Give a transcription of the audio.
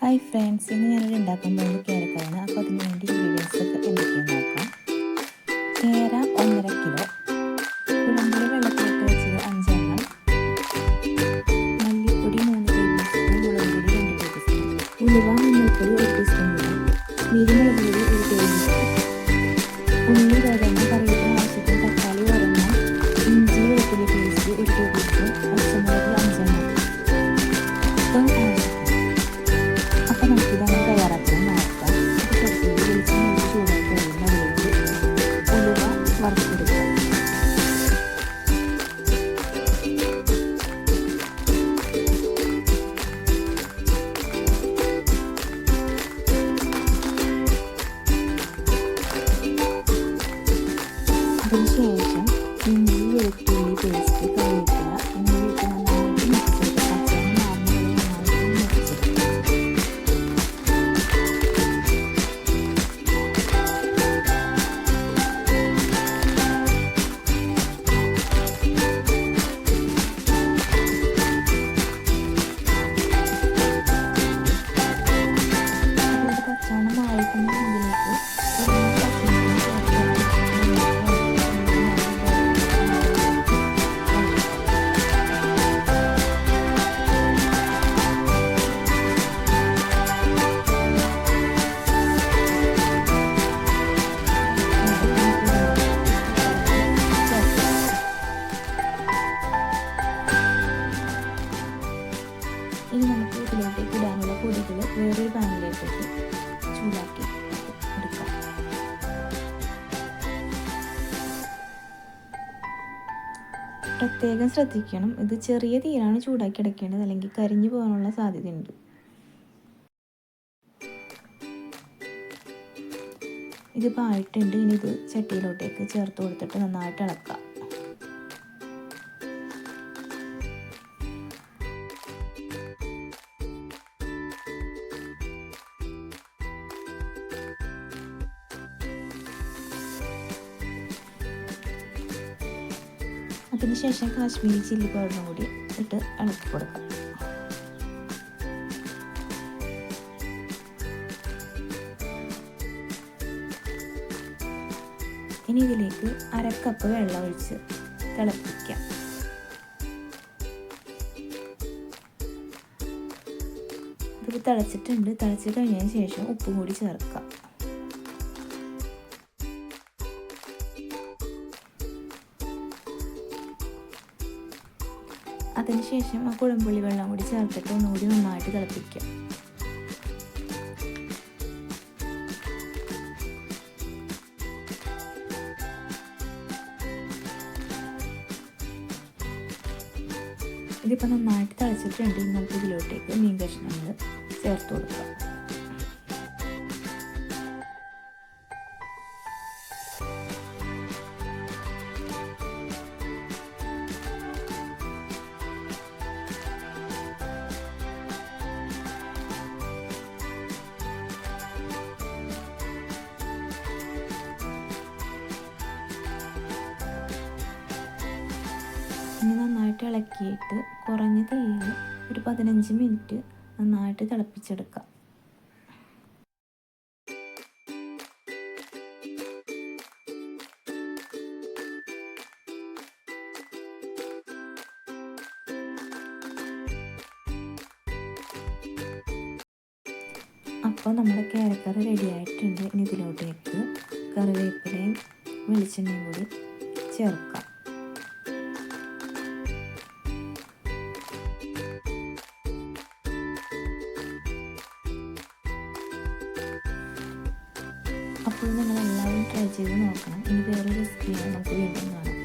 Hi friends ഇന്ന് ഞാനൊരു ഉണ്ടാക്കാൻ പോകുന്നത് കേരക്കാണ് അപ്പോൾ അതിന് വേണ്ടി ഇൻഗ്രീഡിയൻസ് ഒക്കെ എന്തൊക്കെയാണെന്ന് നോക്കാം. കേര ഒന്നര കിലോ. കുഴമ്പുളി വെള്ളത്തിലിട്ട് വെച്ചത് അഞ്ചെണ്ണം. മല്ലിപ്പൊടി മൂന്ന് ടേബിൾ സ്പൂൺ മുളക് രണ്ട് ടേബിൾ സ്പൂൺ ഉലുവ മഞ്ഞൾപ്പൊടി ഒരു ടീസ്പൂൺ പൊടി ഒരു ടേബിൾ സ്പൂൺ ഉള്ളി Abençoe-te, envia a tua liberdade. പ്രത്യേകം ശ്രദ്ധിക്കണം. ഇത് ചെറിയ തീയിലാണ് ചൂടാക്കി എടുക്കേണ്ടത്. അല്ലെങ്കിൽ കരിഞ്ഞു പോകാനുള്ള സാധ്യതയുണ്ട്. ഇതിപ്പോൾ ആയിട്ടുണ്ട് ഇനി ഇത് ചട്ടിയിലോട്ടേക്ക് ചേർത്ത് കൊടുത്തിട്ട് നന്നായിട്ട് ഇളക്കാം. അതിനുശേഷം കാശ്മീരി ചില്ലി പൗഡറും കൂടി ഇട്ട് ഇളക്കി കൊടുക്കാം. ഇനി ഇതിലേക്ക് അരക്കപ്പ് വെള്ളം ഒഴിച്ച് തിളപ്പിക്കാം ഇത് തിളച്ചിട്ടുണ്ട്. തിളച്ച് കഴിഞ്ഞതിന് ശേഷം ഉപ്പും കൂടി ചേർക്കാം അതിനുശേഷം ആ കുഴമ്പുള്ളി വെള്ളം കൂടി ചേർത്തിട്ട് ഒന്നുകൂടി നന്നായിട്ട് തിളപ്പിക്കുക. ഇതിപ്പോൾ നന്നായിട്ട് തിളച്ചിട്ടുണ്ട്. ഇന്നത്തെ ഇതിലോട്ടേക്ക് മീൻ കഷ്ണങ്ങൾ ചേർത്ത് കൊടുക്കാം. നന്നായിട്ട് ഇളക്കിയിട്ട് കുറഞ്ഞ തീയിൽ ഒരു പതിനഞ്ച് മിനിറ്റ് നന്നായിട്ട് തിളപ്പിച്ചെടുക്കാം. അപ്പോൾ നമ്മുടെ കേരക്കറി റെഡി ആയിട്ടുണ്ട്. ഇനി ഇതിലോട്ടേക്ക് കറിവേപ്പിലയും വെളിച്ചെണ്ണയും കൂടി ചേർക്കാം. അപ്പോൾ നിങ്ങൾ എല്ലാവരും ട്രൈ ചെയ്ത് നോക്കണം. ഇനി വേറെ റെസിപ്പിയാണ് നമുക്ക് വീണ്ടും കാണാം